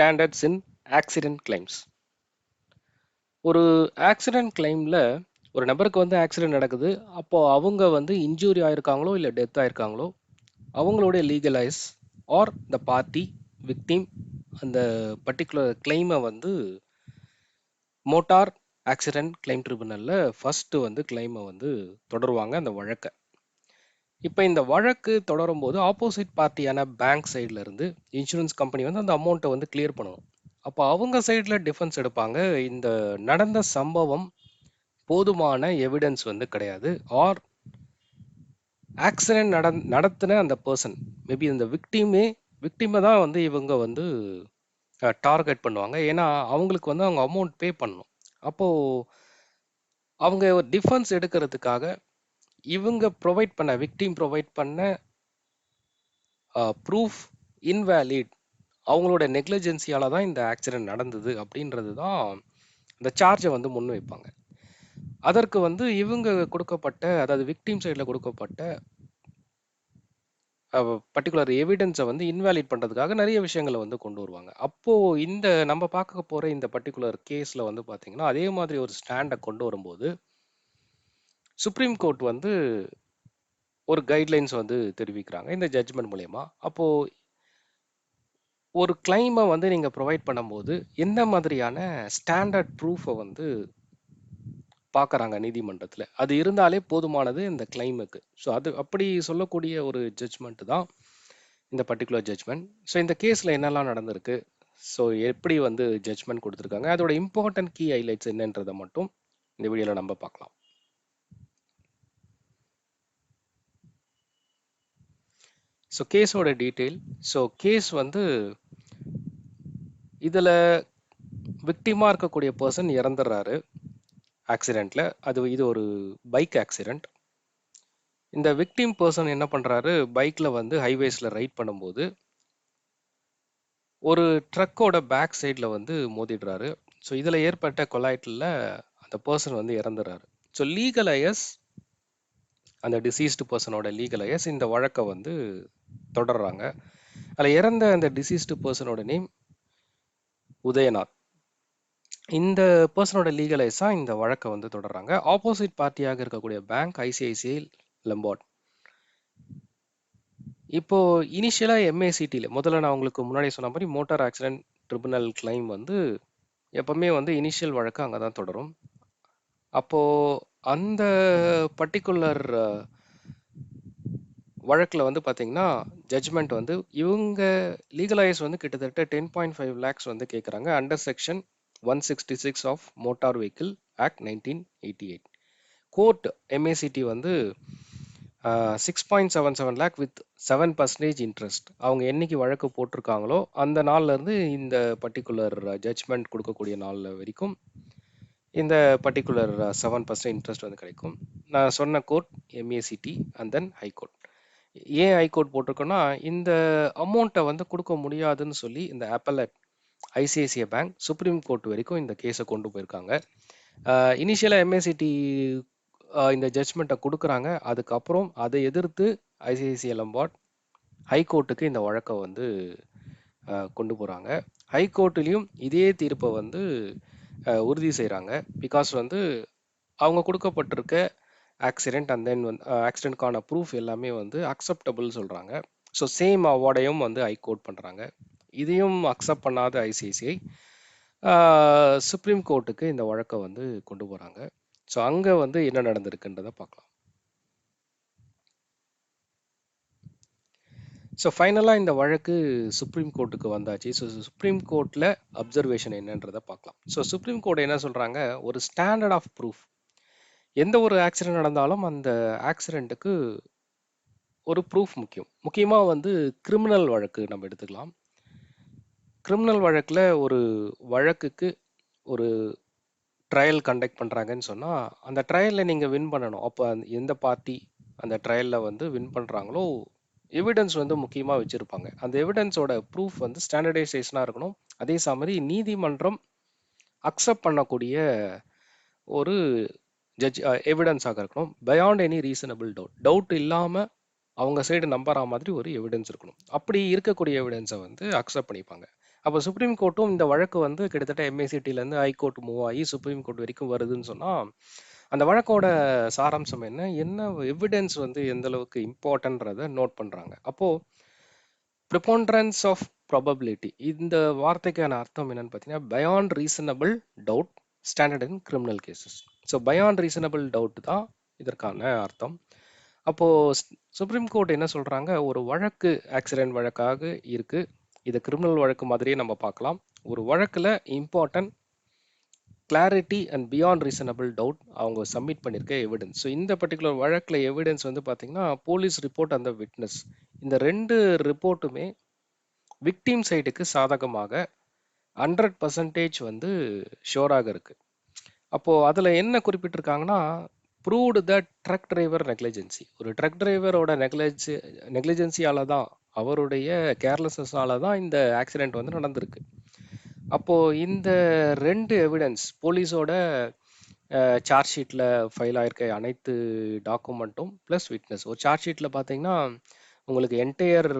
Standards in accident claims ஒரு accident கிளைமில் ஒரு நபருக்கு வந்து ஆக்சிடென்ட் நடக்குது அப்போது அவங்க வந்து இன்ஜூரி ஆயிருக்காங்களோ இல்லை டெத் ஆயிருக்காங்களோ அவங்களுடைய legal heirs or the party victim அந்த பர்டிகுலர் கிளைமை வந்து மோட்டார் ஆக்சிடென்ட் கிளைம் ட்ரிபுனலில் ஃபஸ்ட்டு வந்து கிளைமை வந்து தொடருவாங்க அந்த வழக்கை. இப்போ இந்த வழக்கு தொடரும் போது ஆப்போசிட் பார்ட்டியான பேங்க் சைடில் இருந்து இன்சூரன்ஸ் கம்பெனி வந்து அந்த அமௌண்ட்டை வந்து கிளியர் பண்ணணும் அப்போ அவங்க சைடில் டிஃபென்ஸ் எடுப்பாங்க. இந்த நடந்த சம்பவம் போதுமான எவிடன்ஸ் வந்து கிடையாது. ஆர் ஆக்சிடென்ட் நட நடத்தின அந்த பர்சன் மேபி இந்த விக்டிமே விக்டிமை தான் வந்து இவங்க வந்து டார்கெட் பண்ணுவாங்க. ஏன்னா அவங்களுக்கு வந்து அவங்க அமௌண்ட் பே பண்ணணும். அப்போது அவங்க டிஃபென்ஸ் எடுக்கிறதுக்காக இவங்க ப்ரொவைட் பண்ண விக்டிம் ப்ரொவைட் பண்ண ப்ரூஃப் இன்வேலிட் அவங்களோட நெக்லிஜென்சியால தான் இந்த ஆக்சிடென்ட் நடந்தது அப்படின்றது தான் இந்த சார்ஜை வந்து முன் வைப்பாங்க அதற்கு வந்து இவங்க கொடுக்கப்பட்ட அதாவது விக்டிம் சைடில் கொடுக்கப்பட்ட பர்டிகுலர் எவிடன்ஸை வந்து இன்வேலிட் பண்ணுறதுக்காக நிறைய விஷயங்களை வந்து கொண்டு வருவாங்க. அப்போது இந்த நம்ம பார்க்க போகிற இந்த பர்டிகுலர் கேஸில் வந்து பார்த்திங்கன்னா அதே மாதிரி ஒரு ஸ்டாண்டை கொண்டு வரும்போது சுப்ரீம் கோர்ட் வந்து ஒரு கைட்லைன்ஸ் வந்து தெரிவிக்கிறாங்க இந்த ஜட்ஜ்மெண்ட் மூலயமா. அப்போது ஒரு கிளைமை வந்து நீங்கள் ப்ரொவைட் பண்ணும்போது எந்த மாதிரியான ஸ்டாண்டர்ட் ப்ரூஃபை வந்து பார்க்குறாங்க நீதிமன்றத்தில்? அது இருந்தாலே போதுமானது இந்த கிளைமுக்கு ஸோ அது அப்படி சொல்லக்கூடிய ஒரு ஜட்ஜ்மெண்ட் தான் இந்த பர்டிகுலர் ஜட்ஜ்மெண்ட் ஸோ இந்த கேஸில் என்னெல்லாம் நடந்திருக்கு? ஸோ எப்படி வந்து ஜட்ஜ்மெண்ட் கொடுத்துருக்காங்க? அதோட இம்பார்ட்டன்ட் கீ ஹைலைட்ஸ் என்னன்றதை மட்டும் இந்த வீடியோவில் நம்ம பார்க்கலாம். ஸோ கேஸோட டீட்டெயில் ஸோ கேஸ் வந்து இதில் விக்டிமாக இருக்கக்கூடிய பர்சன் இறந்துடுறாரு. ஆக்சிடெண்ட்டில் அது இது ஒரு பைக் ஆக்சிடெண்ட் இந்த விக்டிம் பர்சன் என்ன பண்ணுறாரு பைக்கில் வந்து ஹைவேஸில் ரைட் பண்ணும்போது ஒரு ட்ரக்கோட பேக் சைடில் வந்து மோதிடுறாரு. ஸோ இதில் ஏற்பட்ட கொலாய்ட்டில் அந்த பர்சன் வந்து இறந்துடுறாரு. ஸோ லீகல் ஐஎஸ் அந்த டிசீஸ்டு பர்சனோட லீகல் ஐஎஸ் இந்த வழக்கை வந்து தொடர்றாங்க. அதில் இறந்த அந்த டிசீஸ்டு பர்சனோட நேம் உதயநாத். இந்த பர்சனோட லீகலைஸாக இந்த வழக்கை வந்து தொடர்றாங்க. ஆப்போசிட் பார்ட்டியாக இருக்கக்கூடிய பேங்க் ஐசிஐசிஐ லெம்பார்ட் இப்போ இனிஷியலாக எம்ஏசிடியில் முதல்ல நான் உங்களுக்கு முன்னாடி சொன்ன மாதிரி மோட்டார் ஆக்சிடென்ட் ட்ரிபுனல் கிளைம் வந்து எப்பவுமே வந்து இனிஷியல் வழக்கு அங்கே தான் தொடரும். அப்போது அந்த பர்டிகுலர் வழக்கில் வந்து பார்த்தீங்கன்னா ஜட்ஜ்மெண்ட் வந்து இவங்க லீகலைஸ் வந்து கிட்டத்தட்ட டென் பாயிண்ட் ஃபைவ் லேக்ஸ் வந்து கேட்குறாங்க under section one sixty six of motor vehicle act nineteen eighty eight court MACT வந்து six point seven seven lakh with seven percentage interest அவங்க என்னைக்கு வழக்கு போட்டிருக்காங்களோ அந்த நாள்லேருந்து இந்த பர்டிகுலர் ஜட்ஜ்மெண்ட் கொடுக்கக்கூடிய நாள் வரைக்கும் இந்த பர்டிகுலர் செவன் பர்சன்ட் இன்ட்ரெஸ்ட் வந்து கிடைக்கும். நான் சொன்ன court MACT and then high court ஏன் ஹைகோர்ட் போட்டிருக்கோன்னா இந்த அமௌண்ட்டை வந்து கொடுக்க முடியாதுன்னு சொல்லி இந்த appellate ICICI bank supreme court வரைக்கும் இந்த கேஸை கொண்டு போயிருக்காங்க. இனிஷியலாக எம்ஏசிடி இந்த ஜட்ஜ்மெண்ட்டை கொடுக்குறாங்க. அதுக்கப்புறம் அதை எதிர்த்து ஐசிஐசிஐ லம்பார்ட் ஹைகோர்ட்டுக்கு இந்த வழக்கை வந்து கொண்டு போகிறாங்க ஹைகோர்ட்லேயும் இதே தீர்ப்பை வந்து உறுதி செய்கிறாங்க பிகாஸ் வந்து அவங்க கொடுக்கப்பட்டிருக்க ஆக்சிடெண்ட் அண்ட் தென் வந்து ஆக்சிடெண்ட்கான ப்ரூஃப் எல்லாமே வந்து அக்செப்டபுள் சொல்கிறாங்க ஸோ சேம் அவார்டையும் வந்து ஹைகோர்ட் பண்ணுறாங்க இதையும் அக்செப்ட் பண்ணாத ஐசிஐசிஐ சுப்ரீம் கோர்ட்டுக்கு இந்த வழக்கை வந்து கொண்டு போகிறாங்க ஸோ அங்கே வந்து என்ன நடந்திருக்குன்றதை பார்க்கலாம். ஸோ ஃபைனலாக இந்த வழக்கு சுப்ரீம் கோர்ட்டுக்கு வந்தாச்சு. ஸோ சுப்ரீம் கோர்ட்டில் அப்சர்வேஷன் என்னன்றதை பார்க்கலாம். ஸோ சுப்ரீம் கோர்ட் என்ன சொல்கிறாங்க ஒரு ஸ்டாண்டர்ட் ஆஃப் ப்ரூஃப் எந்த ஒரு ஆக்சிடென்ட் நடந்தாலும் அந்த ஆக்சிடெண்ட்டுக்கு ஒரு ப்ரூஃப் முக்கியம். முக்கியமாக வந்து கிரிமினல் வழக்கு நம்ம எடுத்துக்கலாம். கிரிமினல் வழக்கில் ஒரு வழக்குக்கு ஒரு ட்ரையல் கண்டக்ட் பண்ணுறாங்கன்னு சொன்னால் அந்த ட்ரையலில் நீங்கள் வின் பண்ணணும். அப்போ எந்த பார்ட்டி அந்த ட்ரையலில் வந்து வின் பண்ணுறாங்களோ எவிடன்ஸ் வந்து முக்கியமாக வச்சுருப்பாங்க. அந்த எவிடன்ஸோட ப்ரூஃப் வந்து ஸ்டாண்டர்டைசேஷனாக இருக்கணும். அதே மாதிரி நீதிமன்றம் அக்செப்ட் பண்ணக்கூடிய ஒரு ஜட்ஜ் எவிடன்ஸாக இருக்கணும். Beyond any reasonable doubt doubt இல்லாமல் அவங்க சைடு நம்புற மாதிரி ஒரு எவிடன்ஸ் இருக்கணும். அப்படி இருக்கக்கூடிய எவிடன்ஸை வந்து அக்செப்ட் பண்ணிப்பாங்க. அப்போ சுப்ரீம் கோர்ட்டும் இந்த வழக்கு வந்து கிட்டத்தட்ட எம்ஏசிடிலேருந்து ஹைகோர்ட் மூவ் ஆகி சுப்ரீம் கோர்ட் வரைக்கும் வருதுன்னு சொன்னால் அந்த வழக்கோட சாராம்சம் என்ன? என்ன எவிடன்ஸ் வந்து எந்த அளவுக்கு இம்பார்ட்டன்றதை நோட் பண்ணுறாங்க அப்போது ப்ரிபோண்ட்ரன்ஸ் ஆஃப் ப்ராபபிலிட்டி இந்த வார்த்தைக்கான அர்த்தம் என்னன்னு பார்த்தீங்கன்னா beyond reasonable doubt standard in criminal cases so beyond reasonable doubt தான் இதற்கான அர்த்தம். அப்போது சுப்ரீம் கோர்ட் என்ன சொல்கிறாங்க ஒரு வழக்கு ஆக்சிடென்ட் வழக்காக இருக்குது இதை கிரிமினல் வழக்கு மாதிரியே நம்ம பார்க்கலாம். ஒரு வழக்கில் important clarity and beyond reasonable doubt அவங்க சப்மிட் பண்ணியிருக்க எவிடன்ஸ் ஸோ இந்த பர்டிகுலர் வழக்கில் எவிடன்ஸ் வந்து பார்த்தீங்கன்னா போலீஸ் ரிப்போர்ட் அந்த விட்னஸ் இந்த ரெண்டு ரிப்போர்ட்டுமே விக்டீம் சைடுக்கு சாதகமாக ஹண்ட்ரட் பர்சன்டேஜ் வந்து ஷோராக இருக்கு. அப்போது அதில் என்ன குறிப்பிட்டிருக்காங்கன்னா proved the truck driver negligence ஒரு ட்ரக் டிரைவரோட நெக்லிஜி நெக்லிஜென்சியால் தான் அவருடைய கேர்லெஸ்னஸால தான் இந்த ஆக்சிடென்ட் வந்து நடந்திருக்கு. அப்போது இந்த ரெண்டு எவிடன்ஸ் போலீஸோட சார்ஜ் ஷீட்டில் ஃபைல் ஆயிருக்க அனைத்து டாக்குமெண்ட்டும் ப்ளஸ் விட்னஸ் ஒரு சார்ஜ் ஷீட்டில் பார்த்தீங்கன்னா உங்களுக்கு என்டையர்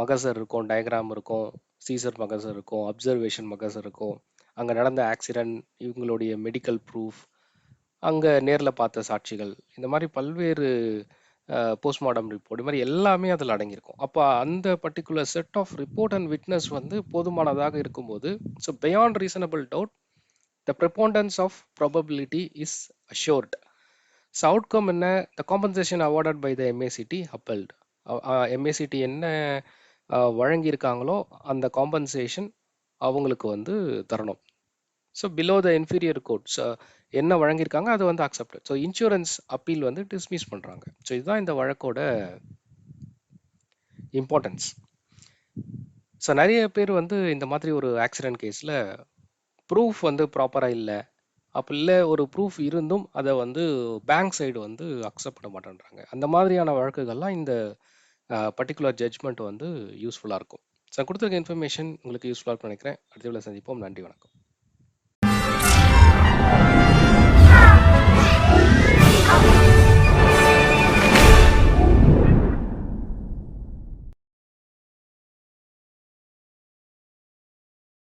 மகசர் இருக்கும் டயக்ராம் இருக்கும் சீசர் மகசர் இருக்கும் அப்சர்வேஷன் மகசர் இருக்கும். அங்கே நடந்த ஆக்சிடென்ட் இவங்களுடைய மெடிக்கல் ப்ரூஃப் அங்கே நேரில் பார்த்த சாட்சிகள் இந்த மாதிரி பல்வேறு போஸ்ட்மார்ட்டம் ரிப்போர்ட் இது மாதிரி எல்லாமே அதில் அடங்கியிருக்கும். அப்போ அந்த particular set of report and witness வந்து போதுமானதாக இருக்கும்போது so beyond reasonable doubt the preponderance of probability is assured so outcome என்ன? The compensation awarded by the MACT appellate MACT என்ன வழங்கியிருக்காங்களோ அந்த காம்பன்சேஷன் அவங்களுக்கு வந்து தரணும். So below the inferior courts என்ன வழங்கியிருக்காங்க அது வந்து அக்செப்டட் ஸோ இன்சூரன்ஸ் அப்பீல் வந்து டிஸ்மிஸ் பண்ணுறாங்க ஸோ இதுதான் இந்த வழக்கோட இம்பார்ட்டன்ஸ் ஸோ நிறைய பேர் வந்து இந்த மாதிரி ஒரு ஆக்சிடென்ட் கேஸில் ப்ரூஃப் வந்து ப்ராப்பராக இல்லை. அப்போ இல்லை ஒரு ப்ரூஃப் இருந்தும் அதை வந்து பேங்க் சைடு வந்து அக்செப்ட் பண்ண மாட்டேன்றாங்க. அந்த மாதிரியான வழக்குகள்லாம் இந்த பர்டிகுலர் ஜட்ஜ்மெண்ட் வந்து யூஸ்ஃபுல்லாக இருக்கும். ஸோ கொடுத்துருக்க இன்ஃபர்மேஷன் உங்களுக்கு யூஸ்ஃபுல்லாக நினைக்கிறேன். அடுத்த சந்திப்போம். நன்றி வணக்கம்.